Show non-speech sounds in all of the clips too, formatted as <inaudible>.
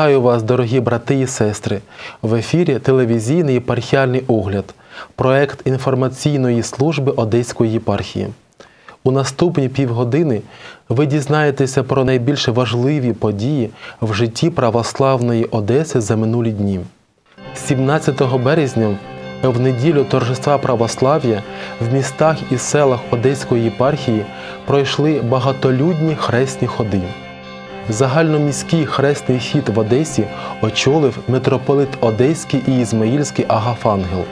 Вітаю вас, дорогі брати і сестри. В ефірі телевізійний єпархіальний огляд, проект інформаційної служби Одеської єпархії. У наступні півгодини ви дізнаєтеся про найбільш важливі події в житті православної Одеси за минулі дні. 17 березня, в неділю торжества православ'я, в містах і селах Одеської єпархії пройшли багатолюдні хресні ходи. Загальноміський хресний хід в Одесі очолив митрополит Одеський і Ізмаїльський Агафангел.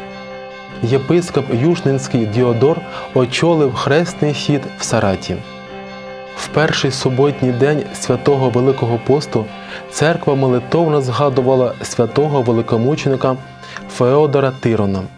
Єпископ Юшнинський Діодор очолив хресний хід в Сараті. В перший суботній день святого Великого посту церква молитовно згадувала святого великомученика Феодора Тирона. –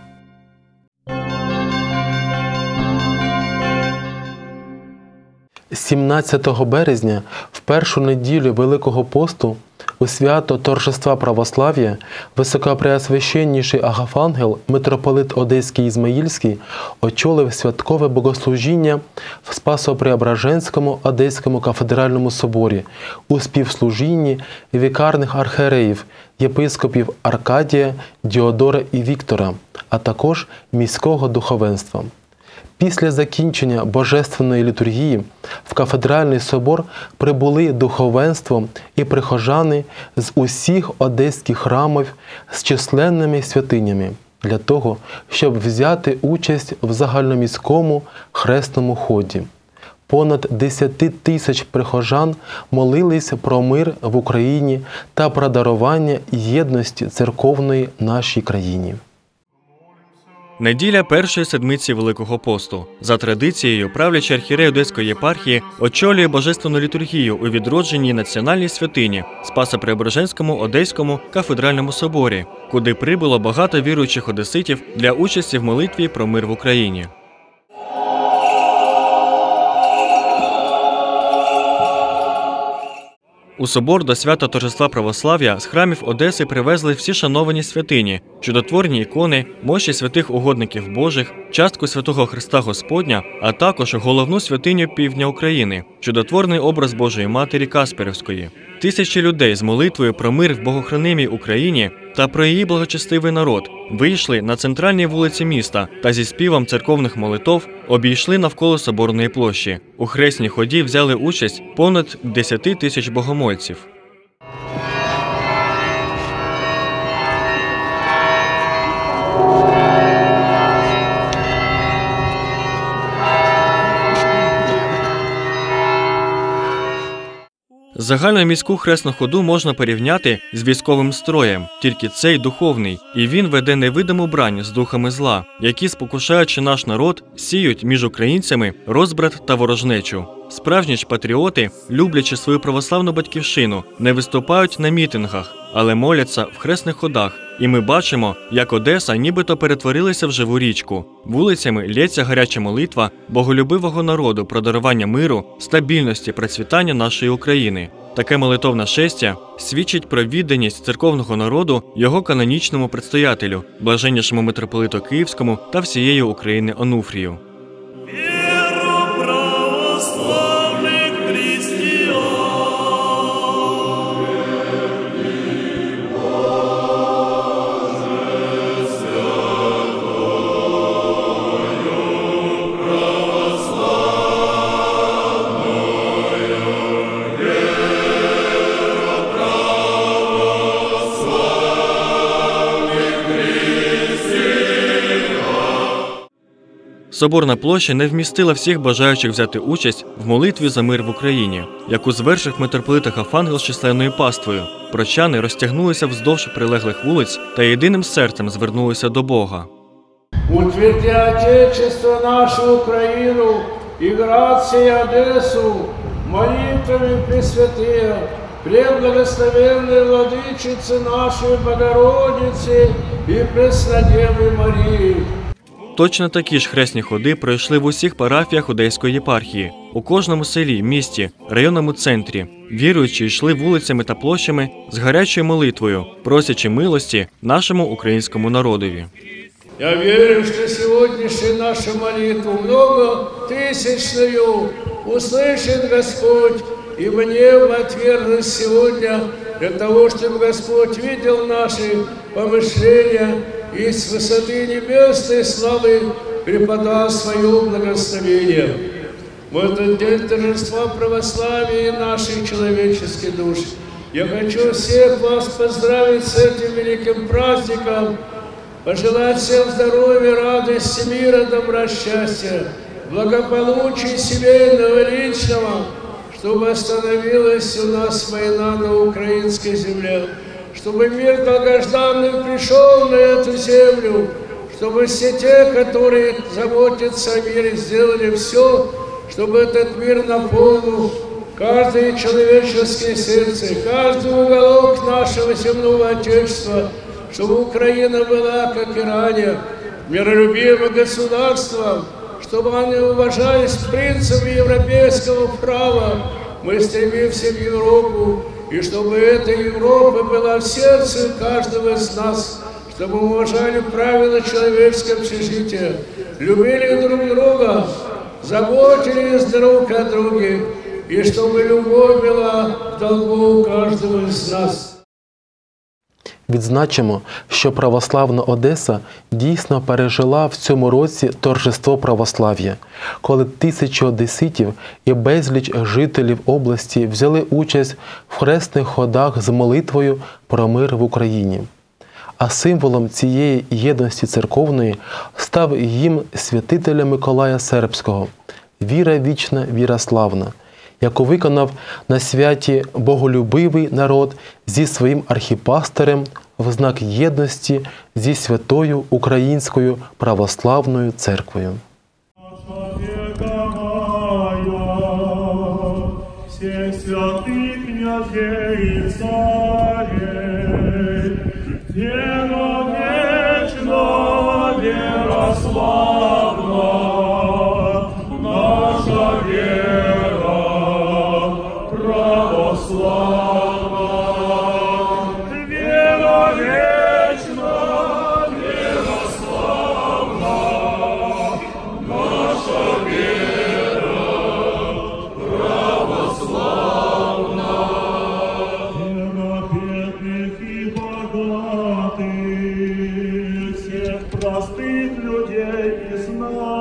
17 березня, в першу неділю Великого посту, у свято торжества православ'я, високопреосвященніший Агафангел, митрополит Одеський Ізмаїльський, очолив святкове богослужіння в Спасо-Преображенському Одеському кафедральному соборі у співслужінні вікарних архієреїв, єпископів Аркадія, Діодора і Віктора, а також міського духовенства. Після закінчення Божественної літургії в кафедральний собор прибули духовенство і прихожани з усіх одеських храмів з численними святинями для того, щоб взяти участь в загальноміському хресному ході. Понад 10 тисяч прихожан молились про мир в Україні та про дарування єдності церковної нашій країні. Неділя першої седмиці Великого посту. За традицією, правлячий архірей Одеської єпархії очолює божественну літургію у відродженій національній святині Спасо-Преображенському Одеському кафедральному соборі, куди прибуло багато віруючих одеситів для участі в молитві про мир в Україні. У собор до свята торжества православ'я з храмів Одеси привезли всі шановані святині, чудотворні ікони, мощі святих угодників Божих, частку святого Христа Господня, а також головну святиню півдня України, чудотворний образ Божої Матері Касперівської. Тисячі людей з молитвою про мир в богохранимій Україні та про її благочестивий народ вийшли на центральній вулиці міста та зі співом церковних молитов обійшли навколо соборної площі. У хресній ході взяли участь понад 10 тисяч богомольців. Загальноміську хресну ходу можна порівняти з військовим строєм, тільки цей духовний, і він веде невидиму брань з духами зла, які, спокушаючи наш народ, сіють між українцями розбрат та ворожнечу. Справжні ж патріоти, люблячи свою православну батьківщину, не виступають на мітингах, але моляться в хресних ходах. І ми бачимо, як Одеса нібито перетворилася в живу річку. Вулицями лється гаряча молитва боголюбивого народу про дарування миру, стабільності, процвітання нашої України. Таке молитовне шестя свідчить про відданість церковного народу його канонічному предстоятелю, блаженнішому митрополиту Київському та всієї України Онуфрію. Соборна площа не вмістила всіх бажаючих взяти участь в молитві за мир в Україні, яку звершив митрополит Агафангел з численною паствою. Прочани розтягнулися вздовж прилеглих вулиць та єдиним серцем звернулися до Бога. Утверди Отечество нашу Украину и град сей Одессу молитвами Пресвятые, преблагословенной Владычицы нашей Богородицы и Преснодевы Марии. Точно такі ж хресні ходи пройшли в усіх парафіях Одеської єпархії, у кожному селі, місті, районному центрі. Віруючі йшли вулицями та площами з гарячою молитвою, просячи милості нашому українському народові. Я верю, что сегодняшнюю нашу молитву многотысячную услышит Господь, ибо небо отверглось сегодня для того, чтобы Господь видел наши помышления и с высоты небесной славы преподал свое благословение. В этот день торжества православия нашей человеческой души. Я хочу всех вас поздравить с этим великим праздником, пожелать всем здоровья, радости, мира, добра, счастья, благополучия семейного, личного, чтобы остановилась у нас война на украинской земле, чтобы мир долгожданный пришел на эту землю, чтобы все те, которые заботятся о мире, сделали все, чтобы этот мир наполнил каждое человеческое сердце, каждый уголок нашего земного Отечества, чтобы Украина была, как и ранее, миролюбимым государством, чтобы они уважались принципы европейского права. Мы стремимся в Европу, и чтобы эта Европа была в сердце каждого из нас, чтобы мы уважали правила человеческого общежития, любили друг друга, заботились друг о друге, и чтобы любовь была в долгу каждого из нас. Відзначимо, що православна Одеса дійсно пережила в цьому році торжество православ'я, коли тисячі одеситів і безліч жителів області взяли участь в хресних ходах з молитвою про мир в Україні. А символом цієї єдності церковної став гімн святителя Миколая Сербського Віра вічна, віра славна, яку виконав на святі боголюбивий народ зі своїм архіпастерем в знак єдності зі святою Українською православною церквою. Всех святых князей людей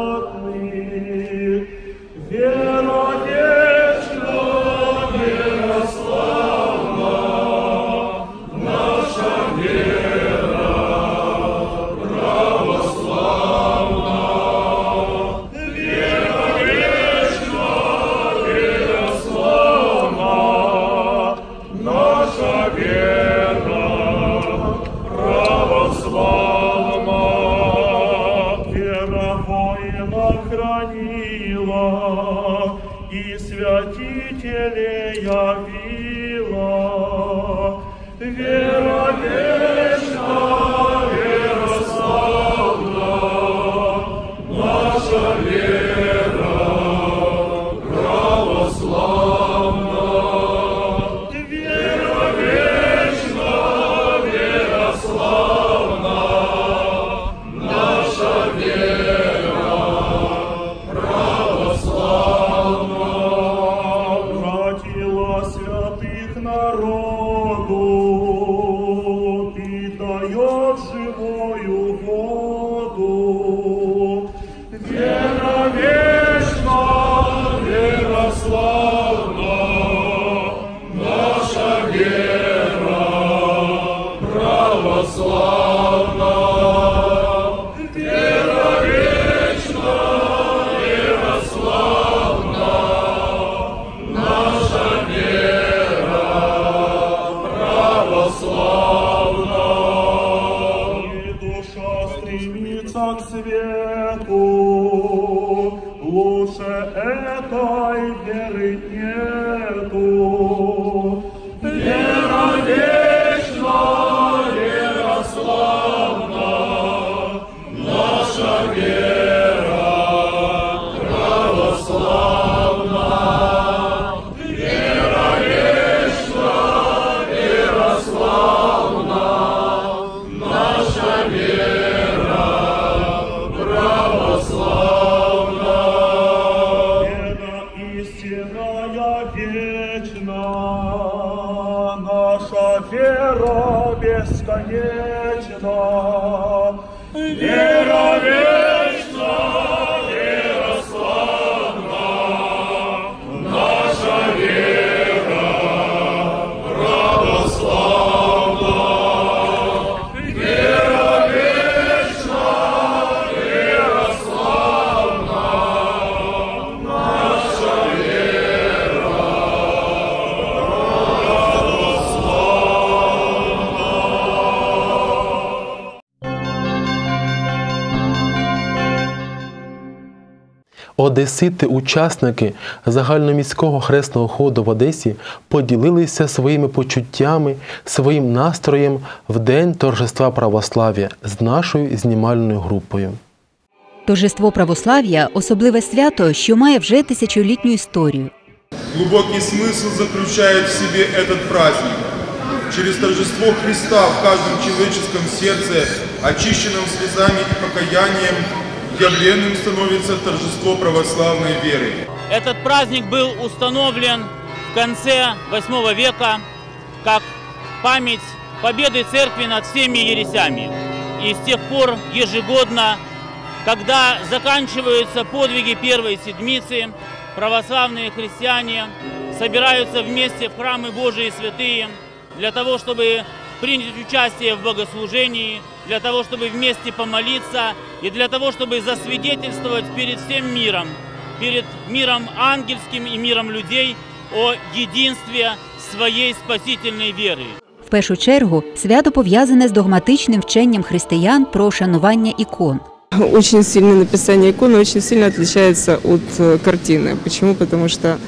Одесити-учасники загальноміського хресного ходу в Одесі поділилися своїми почуттями, своїм настроєм в день торжества православ'я з нашою знімальною групою. Торжество православ'я особливе свято, що має вже тисячолітню історію. Глубокий смысл заключает в себе этот праздник. Через торжество Христа в каждом человеческом сердце, очищенном слезами и покаянием, явленным становится торжество православной веры. Этот праздник был установлен в конце VIII века как память победы церкви над всеми ересями. И с тех пор ежегодно, когда заканчиваются подвиги первой седмицы, православные христиане собираются вместе в храмы Божии святые для того, чтобы принять участие в богослужении, для того, чтобы вместе помолиться и для того, чтобы засвидетельствовать перед всем миром, перед миром ангельским и миром людей о единстве своей спасительной веры. В першу чергу свято пов'язане з догматичним вченням християн про шанування ікон. Очень сильно написание иконы очень сильно отличается от э, картины. Почему? Потому что э,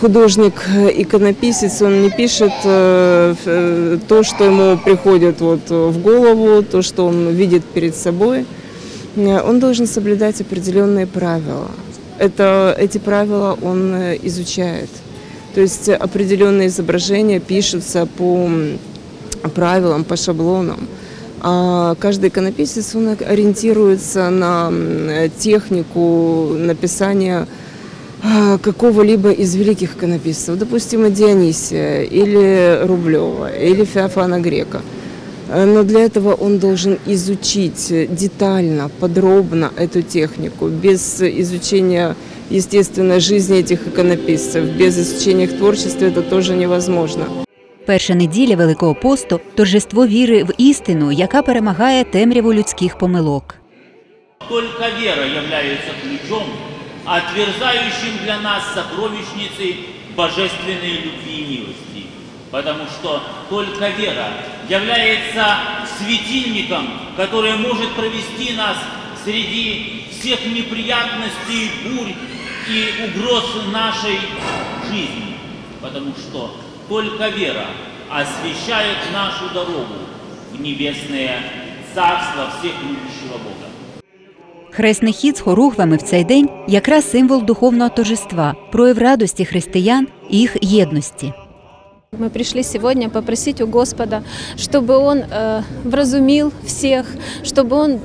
художник, э, иконописец, он не пишет э, э, то, что ему приходит вот э, в голову, то, что он видит перед собой. Э, Он должен соблюдать определенные правила. Это, эти правила он э, изучает. То есть э, определенные изображения пишутся по правилам, по шаблонам. А каждый иконописец он ориентируется на технику написания какого-либо из великих иконописцев, допустим, Дионисия или Рублева или Феофана Грека. Э, Но для этого он должен изучить детально, подробно эту технику, без изучения, естественно, жизни этих иконописцев, без изучения их творчества это тоже невозможно. Перша неділя Великого посту торжество віри в істину, яка перемагає темряву людських помилок. Только вера является ключом, отверзающим для нас сокровищницей божественной любви и милости. Потому что только вера является светильником, который может провести нас среди всех неприятностей, бурь и угроз нашей жизни. Потому что только вера освещает нашу дорогу в небесное царство всех любящего Бога. Хресний хід з хоругвами в цей день якраз символ духовного торжества, прояв радості християн і їх єдності. Мы пришли сегодня попросить у Господа, чтобы Он э, вразумил всех, чтобы Он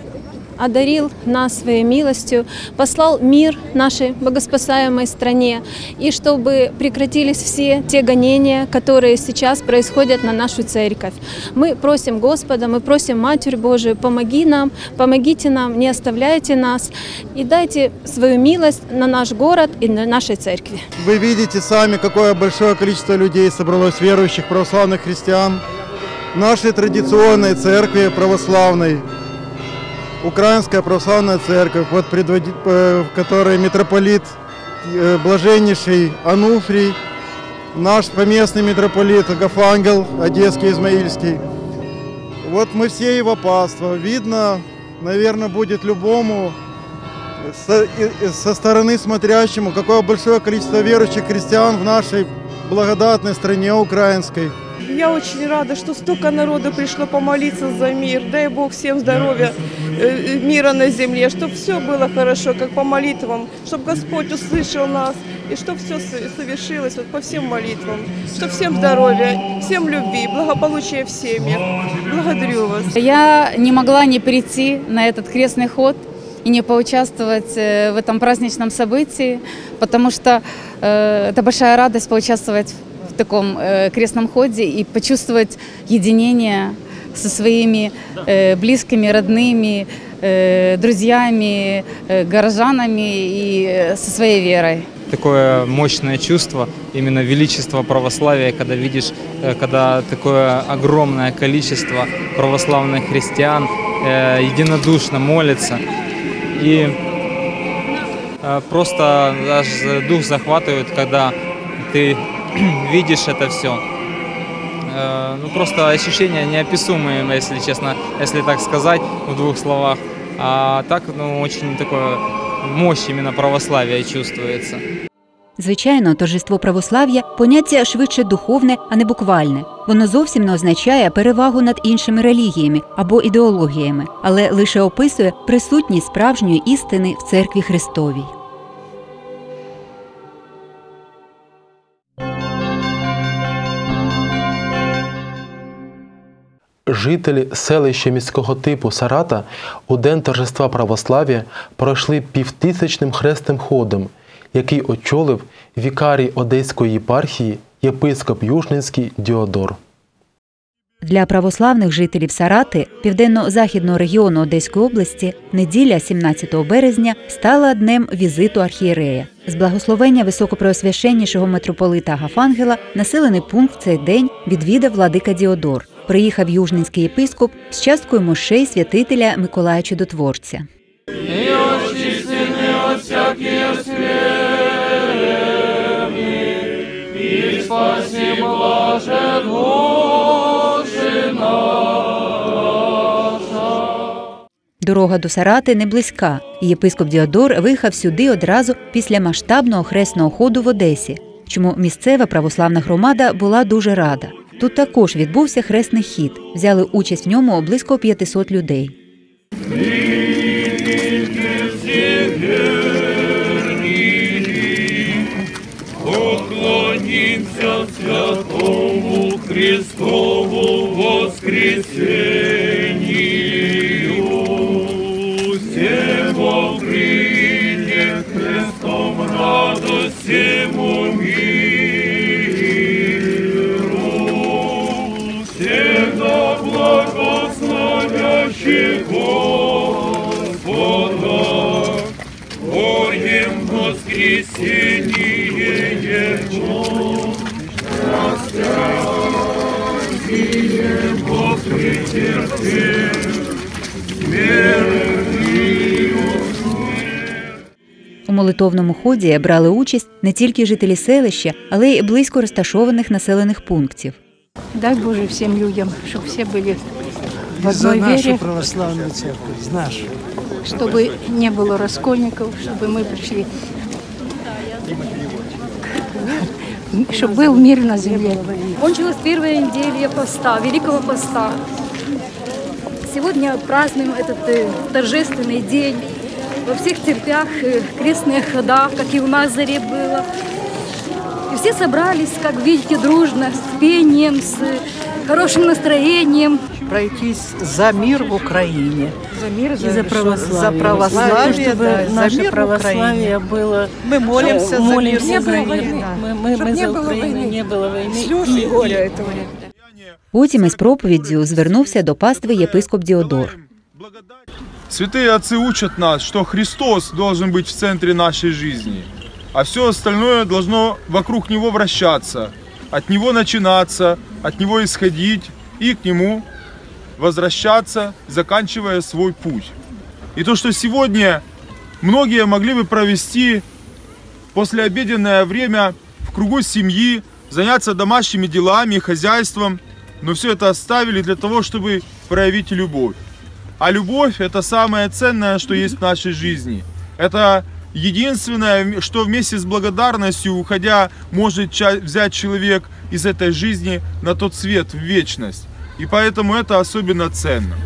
одарил нас своей милостью, послал мир нашей богоспасаемой стране, и чтобы прекратились все те гонения, которые сейчас происходят на нашу церковь. Мы просим Господа, мы просим Матерь Божию, помоги нам, помогите нам, не оставляйте нас и дайте свою милость на наш город и на нашей церкви. Вы видите сами, какое большое количество людей собралось, верующих православных христиан, нашей традиционной церкви православной, Украинская православная церковь, под предводи- э, которой митрополит э, блаженнейший Ануфрий, наш поместный митрополит Агафангел Одесский, Измаильский. Вот мы все его паства. Видно, наверное, будет любому со, со стороны смотрящему, какое большое количество верующих христиан в нашей благодатной стране украинской. Я очень рада, что столько народу пришло помолиться за мир. Дай Бог всем здоровья, э, мира на земле, чтобы все было хорошо, как по молитвам, чтобы Господь услышал нас, и чтобы все совершилось вот по всем молитвам, чтобы всем здоровья, всем любви, благополучия в семьях. Благодарю вас. Я не могла не прийти на этот крестный ход и не поучаствовать э, в этом праздничном событии, потому что э, это большая радость поучаствовать в таком э, крестном ходе и почувствовать единение со своими э, близкими, родными, э, друзьями, э, горожанами и э, со своей верой. такое мощное чувство, именно величество православия, когда видишь, э, когда такое огромное количество православных христиан э, единодушно молится. И просто аж дух захватывает, когда ты <clears throat> видишь это все. Ну, просто ощущения неописуемые, если честно, если так сказать в двух словах. А так, ну, очень такое мощь именно православия чувствується. Звичайно, торжество православ'я поняття швидше духовне, а не буквальне. Воно зовсім не означає перевагу над іншими релігіями або ідеологіями, але лише описує присутність справжньої істини в церкві Христовій. Жителі селища міського типу Сарата у день торжества православ'я пройшли півтисячним хрестним ходом, який очолив вікарій Одеської єпархії єпископ Южнинський Діодор. Для православних жителів Сарати, південно-західного регіону Одеської області, неділя 17 березня стала днем візиту архієрея. З благословення високопреосвященнішого митрополита Гафангела населений пункт в цей день відвідав владика Діодор. Приїхав южненський єпископ з часткою мощей святителя Миколая Чудотворця. И очистены от Дорога до Сарати не близька, і єпископ Діодор виїхав сюди одразу після масштабного хресного ходу в Одесі, чому місцева православна громада була дуже рада. Тут також відбувся хресний хід. Взяли участь в ньому близько 500 людей. Поклонимся святому Христову воскресению. молитовному ході брали участь не тільки жителі селища, але й близько розташованих населених пунктів. Дай Боже всем людям, чтобы все были в За одной нашу вере, православную церковь, за нашу. чтобы не было раскольников, чтобы мы пришли, чтобы был мир на земле. Кончилась первая неделя поста, Великого поста. Сегодня празднуем этот э, торжественный день. Во всех церквях э, крестные хода, как и в Назаре было. И все собрались, как видите, дружно, с пением, с э, хорошим настроением. Пройтись за мир в Украине. За мир, И за православие. За православие, чтобы да, за наше мир в православие Украине. было... Мы молимся э, за молимся мир в за Украине. мир. Да. Мы, мы, Чтоб мы не за было Украину, войны. не было войны. Слёз и горя этого Потім із проповіддю звернувся до пастви єпископ Діодор. Святые отцы учат нас, что Христос должен быть в центре нашей жизни, а все остальное должно вокруг Него вращаться, от Него начинаться, от Него исходить и к Нему возвращаться, заканчивая свой путь. И то, что сегодня многие могли бы провести послеобеденное время в кругу семьи, заняться домашними делами, хозяйством, но все это оставили для того, чтобы проявить любовь. А любовь это самое ценное, что есть в нашей жизни. Это единственное, что вместе с благодарностью, уходя, может ча- взять человек из этой жизни на тот свет, в вечность. И поэтому это особенно ценно.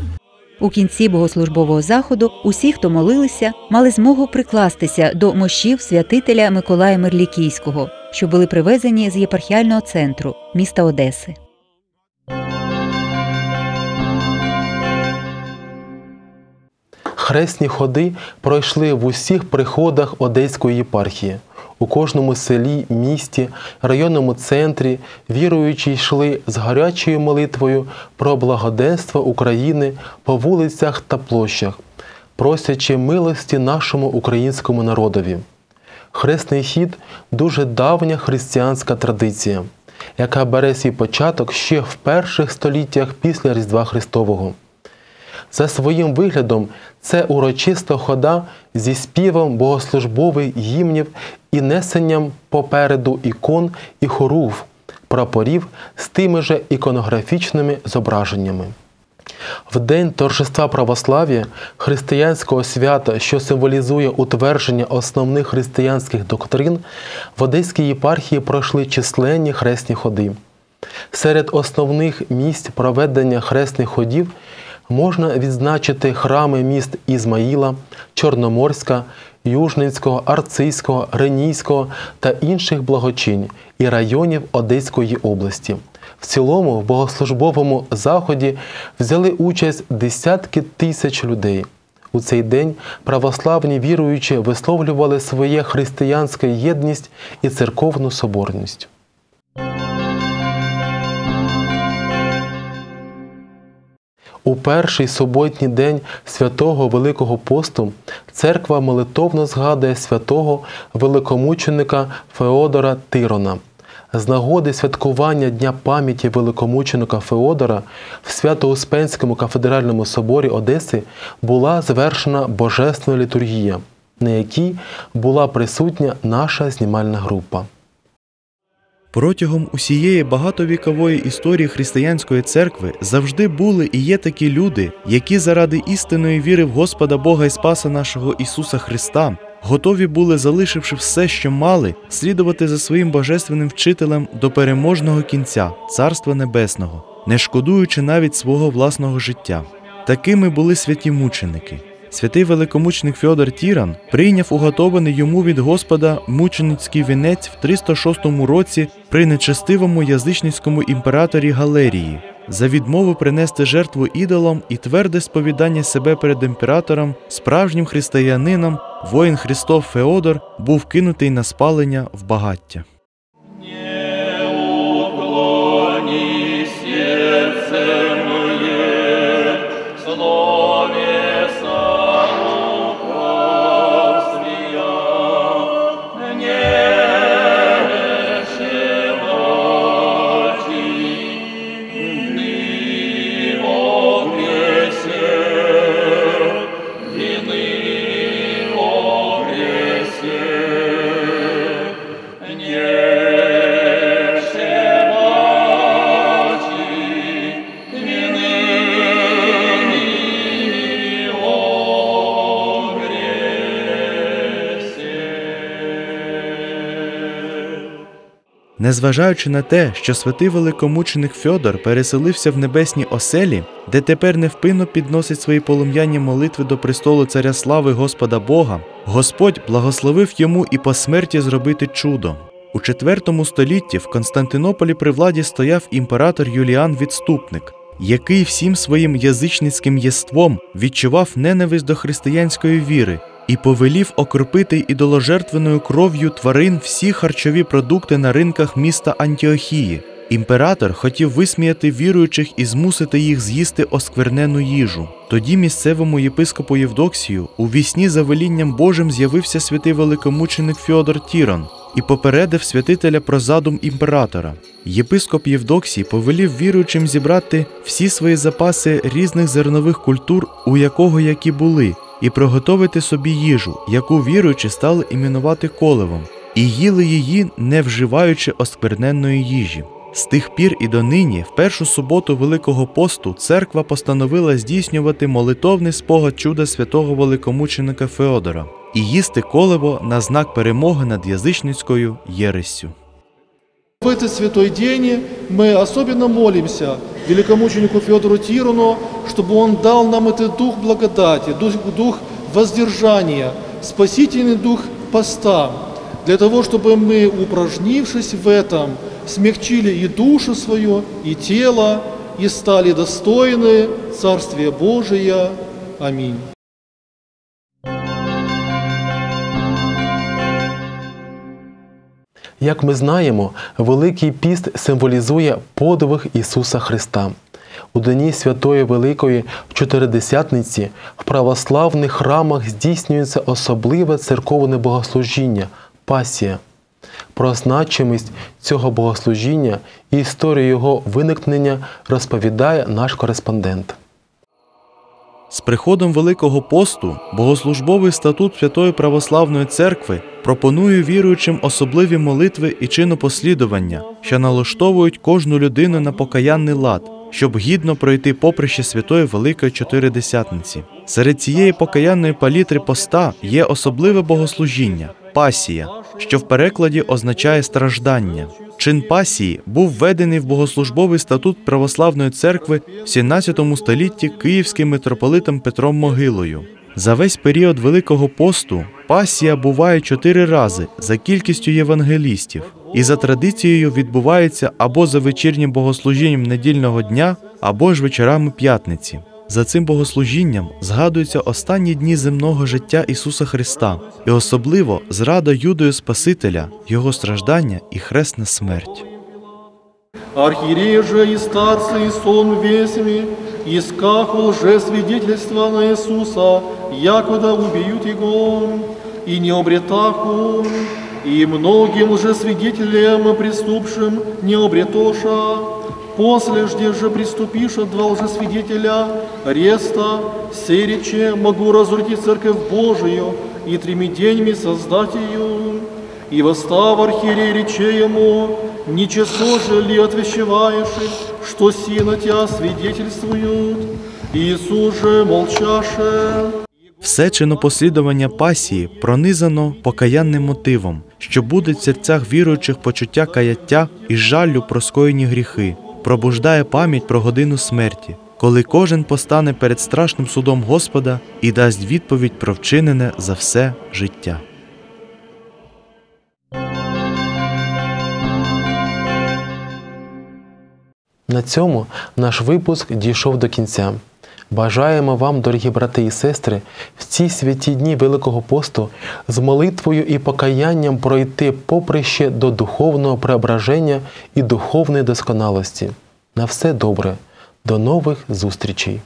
У кінці богослужбового заходу усі, хто молилися, мали змогу прикластися до мощів святителя Миколая Мерлікійського, що були привезені з єпархіального центру міста Одеси. Хресні ходи пройшли в усіх приходах Одеської єпархії. У кожному селі, місті, районному центрі віруючі йшли з гарячою молитвою про благоденство України по вулицях та площах, просячи милості нашому українському народові. Хресний хід дуже давня християнська традиція, яка бере свій початок ще в перших століттях після Різдва Христового. За своїм виглядом це урочиста хода зі співом богослужбових гімнів і несенням попереду ікон і хоругв, прапорів з тими же іконографічними зображеннями. В день торжества православ'я, християнського свята, що символізує утвердження основних християнських доктрин, в Одеській єпархії пройшли численні хресні ходи. Серед основних місць проведення хресних ходів можна відзначити храми міст Ізмаїла, Чорноморська, Южницького, Арцизького, Ренійського та інших благочинь і районів Одеської області. В цілому в богослужбовому заході взяли участь десятки тисяч людей. У цей день православні віруючі висловлювали своє християнське єдність і церковну соборність. У перший суботній день святого Великого посту церква молитовно згадує святого великомученика Феодора Тирона. З нагоди святкування Дня пам'яті великомученика Феодора в Свято-Успенському кафедральному соборі Одеси була звершена божественна літургія, на якій була присутня наша знімальна група. Протягом усієї багатовікової історії християнської церкви завжди були і є такі люди, які заради істинної віри в Господа Бога і Спаса нашого Ісуса Христа готові були, залишивши все, що мали, слідувати за своїм божественним вчителем до переможного кінця Царства Небесного, не шкодуючи навіть свого власного життя. Такими були святі мученики. Святий великомученик Фьодор Тіран прийняв уготований йому від Господа мученицький вінець в 306 році при нечестивому язичницькому імператорі Галерії за відмову принести жертву ідолам і тверде сповідання себе перед імператором, справжнім християнином, воїн Христов Феодор був кинутий на спалення в багаття. Незважаючи на те, що святий великомученик Фьодор переселився в небесні оселі, де тепер невпинно підносить свої полум'яні молитви до престолу царя слави Господа Бога, Господь благословив йому і по смерті зробити чудо. У IV столітті в Константинополі при владі стояв імператор Юліан Відступник, який всім своїм язичницьким єством відчував ненависть до християнської віри і повелів окропити ідоложертвеною кров'ю тварин всі харчові продукти на ринках міста Антіохії. Імператор хотів висміяти віруючих і змусити їх з'їсти осквернену їжу. Тоді місцевому єпископу Євдоксію у вісні за велінням Божим з'явився святий великомученик Фьодор Тірон і попередив святителя про задум імператора. Єпископ Євдоксій повелів віруючим зібрати всі свої запаси різних зернових культур, у якого які були, і приготовити собі їжу, яку віруючі стали іменувати колевом, і їли її, не вживаючи оскверненної їжі. З тих пір і донині, в першу суботу Великого посту, церква постановила здійснювати молитовний спогад чуда святого великомученика Феодора і їсти колево на знак перемоги над язичницькою єрессю. В этот святой день мы особенно молимся великомученику Федору Тирону, чтобы он дал нам этот дух благодати, дух, дух воздержания, спасительный дух поста, для того, чтобы мы, упражнившись в этом, смягчили и душу свою, и тело, и стали достойны Царствия Божия. Аминь. Як ми знаємо, Великий піст символізує подвиг Ісуса Христа. У Дні Святої Великої Чотиридесятниці в православних храмах здійснюється особливе церковне богослужіння Пасія. Про значимість цього богослужіння і історію його виникнення розповідає наш кореспондент. З приходом Великого посту богослужбовий статут Святої Православної Церкви пропонує віруючим особливі молитви і чинопослідування, що налаштовують кожну людину на покаянний лад, щоб гідно пройти поприще Святої Великої Чотиридесятниці. Серед цієї покаянної палітри поста є особливе богослужіння пасія, що в перекладі означає страждання. Чин пасії був введений в богослужбовий статут Православної церкви в 17 столітті київським митрополитом Петром Могилою. За весь період Великого посту пасія буває чотири рази за кількістю євангелістів, і за традицією відбувається або за вечірнім богослужінням недільного дня, або ж вечорами п'ятниці. За цим богослужінням згадуються останні дні земного життя Ісуса Христа, і особливо зрада Юдою Спасителя, Його страждання і хресна смерть. Архиереи же и старцы, и сон весьми, исках лжесвидетельства на Иисуса, якуда убьют Его, и не обретаху, и многим лжесвидетелям приступшим не обретоша, после жде же приступиша два лжесвидетеля, реста, серече, могу разрути церковь Божию, и треми деньми создать ее, и восстав архиерей рече ему, ничего же ли отвещеваешь, что сина тебя свидетельствуют, Иисус же молчаше. Все чинопослідування пасії пронизано покаянним мотивом, що буде в серцях віруючих почуття каяття і жаллю про скоєні гріхи, пробуждає пам'ять про годину смерті, коли кожен постане перед страшним судом Господа і дасть відповідь про вчинене за все життя. На цьому наш випуск дійшов до кінця. Бажаємо вам, дорогі брати і сестри, в ці святі дні Великого посту з молитвою і покаянням пройти поприще до духовного преображення і духовної досконалості. На все добре. До нових зустрічей!